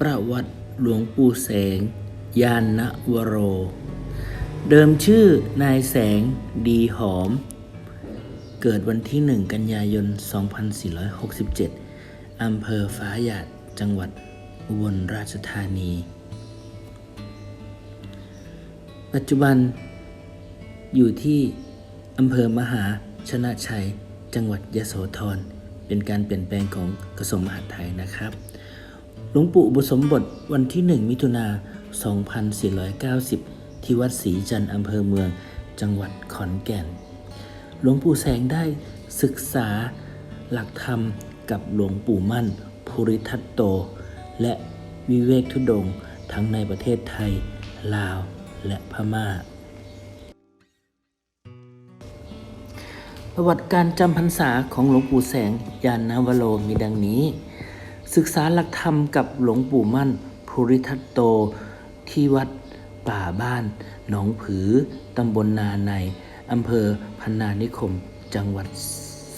ประวัติหลวงปู่แสง ยานนวโร เดิมชื่อนายแสงดีหอม เกิดวันที่ 1 กันยายน 2467 อำเภอฟ้าหยาด จังหวัดอุบลราชธานี ปัจจุบันอยู่ที่อำเภอมหาชนะชัย จังหวัดยโสธร เป็นการเปลี่ยนแปลงของกระทรวงมหาดไทยนะครับ หลวงปู่อุสมบทวันที่ 1 มิถุนา 2490 ที่วัดศรีจันทร์อำเภอเมือง จังหวัดขอนแก่น หลวงปู่แสงได้ศึกษาหลักธรรมกับหลวงปู่มั่น ภูริทัตโต และวิเวกทุดงทั้งในประเทศไทย ลาว และพม่า ประวัติการจำพรรษาของหลวงปู่แสงยานนวโรมีดังนี้ ศึกษาหลักธรรมกับหลวงปู่มั่น ภูริทัตโต ที่วัดป่าบ้าน หนองผือ ตำบลนาใน อำเภอพันนานิคม จังหวัด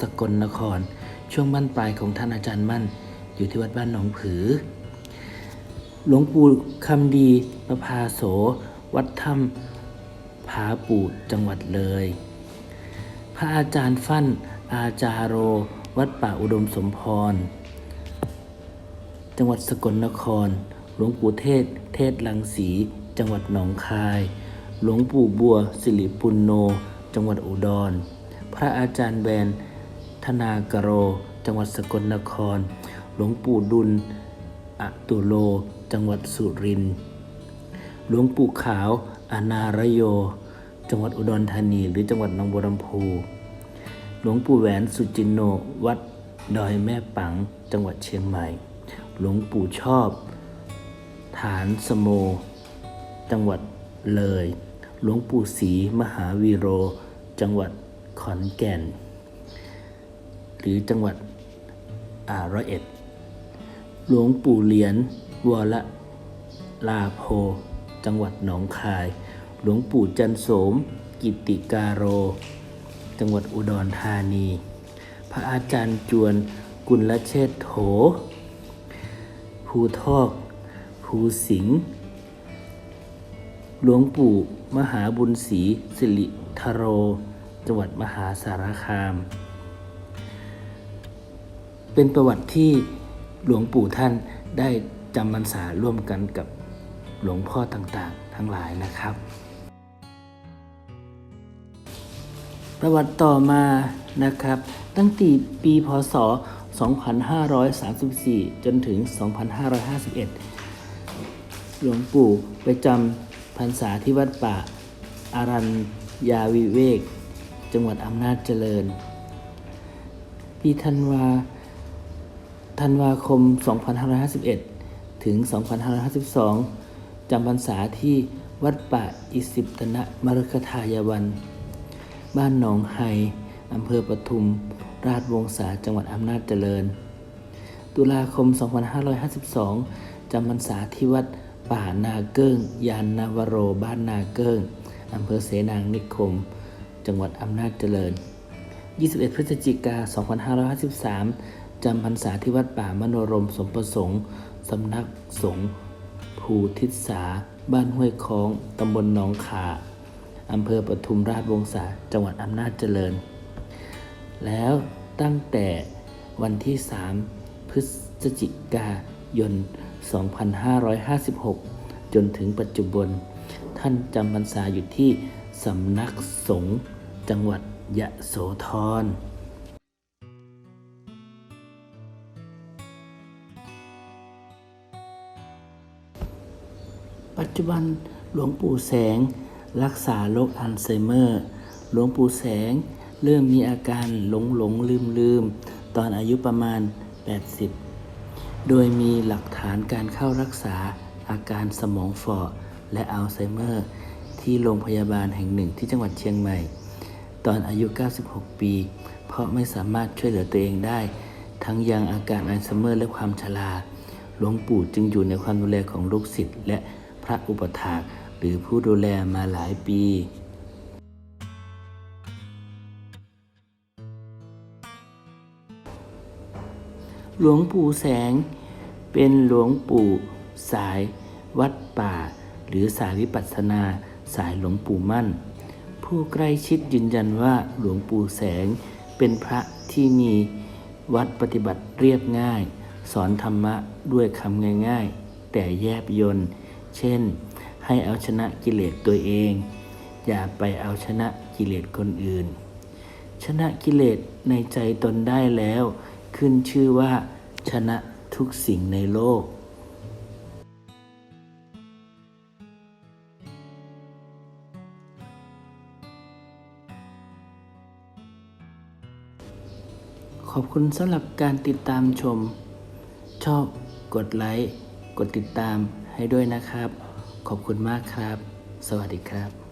สกลนคร ช่วงบ้านปลายของท่านอาจารย์มั่น อยู่ที่วัดบ้านหนองผือ หลวงปู่คำดีประภาโส วัดถ้ำผาปูดจังหวัดเลย พระอาจารย์ฟั่นอาจารโร วัดป่าอุดมสมพร จังหวัดสกลนคร หลวงปู่เทศ เทศลังสี จังหวัดหนองคาย หลวงปู่บัว สิริปุณโน จังหวัดอุดร พระอาจารย์แบน ธนากโร จังหวัดสกลนคร หลวงปู่ดุลอตุโล จังหวัดสุรินทร์ หลวงปู่ขาว อนารโย จังหวัดอุดรธานี หรือจังหวัดหนองบัวลำพูหลวงปู่แหวนสุจินโน วัดดอยแม่ปัง จังหวัดเชียงใหม่ หลวงปู่ชอบ ฐานสโม จังหวัดเลย หลวงปู่ศรีมหาวีโร จังหวัดขอนแก่น หรือจังหวัดอาร้อยเอ็ด หลวงปู่เหรียญวรลาโพ จังหวัดหนองคาย หลวงปู่จันโสม กิติการโร จังหวัดอุดรธานี พระอาจารย์จวนกุลเชษโถ ภูทอกภูสิงห์หลวงปู่มหาบุญศรีสิริธโร จังหวัดมหาสารคาม เป็นประวัติที่หลวงปู่ท่านได้จำพรรษาร่วมกันกับหลวงพ่อต่างๆ ทั้งหลายนะครับ ประวัติต่อมานะครับ ตั้งแต่ปีพศ 2534 จนถึง 2551 หลวงปู่ไปจำพรรษาที่วัดป่าอารัญญาวิเวก จังหวัดอำนาจเจริญ ปีธันวาธันวาคม 2551 ถึง 2552 จำพรรษาที่วัดป่าอิสิปตนะมฤคทายวัน บ้านหนองไฮอำเภอปทุม ราชวงศาจังหวัดอำนาจเจริญ ตุลาคม 2552 จำพรรษาที่วัดป่านาเกิ้ง ยานนาวโรบ้านนาเกิ้งอำเภอเสนางนิคม จังหวัดอำนาจเจริญ 21 พฤศจิกา 2553 จำพรรษาที่วัดป่ามโนรมสมประสงค์ สำนักสงฆ์ภูทิศา บ้านห้วยคล้อง ตำบลหนองขาอำเภอปทุมราชวงศาจังหวัดอำนาจเจริญ แล้วตั้งแต่วันที่ 3 พฤศจิกายน 2556 จนถึงปัจจุบัน ท่านจำพรรษาอยู่ที่สำนักสงฆ์จังหวัดยะโสธรปัจจุบันหลวงปู่แสงรักษาโรคอัลไซเมอร์ หลวงปู่แสง เริ่มมีอาการหลงหลงลืมลืมตอนอายุประมาณ 80 โดยมีหลักฐานการเข้ารักษาอาการสมองฝ่อและอัลไซเมอร์ ที่โรงพยาบาลแห่งหนึ่งที่จังหวัดเชียงใหม่ ตอนอายุ 96 ปี เพราะไม่สามารถช่วยเหลือตัวเองได้ ทั้งยังอาการอัลไซเมอร์และความชราหลวงปู่จึงอยู่ในความดูแลของลูกศิษย์และพระอุปถากหรือผู้ดูแลมาหลายปี หลวงปู่แสง เป็นหลวงปู่สายวัดป่า หรือสายวิปัสสนาสายหลวงปู่มั่น ผู้ใกล้ชิดยืนยันว่าหลวงปู่แสงเป็นพระที่มีวัดปฏิบัติเรียบง่าย สอนธรรมะด้วยคำง่าย ๆ แต่แยบยนต์เช่น ให้เอาชนะกิเลสตัวเอง อย่าไปเอาชนะกิเลสคนอื่น ชนะกิเลสในใจตนได้แล้ว ขึ้นชื่อว่า ชนะทุกสิ่งในโลก ขอบคุณสำหรับการติดตามชม ชอบกดไลค์ กดติดตามให้ด้วยนะครับ ขอบคุณมากครับ สวัสดีครับ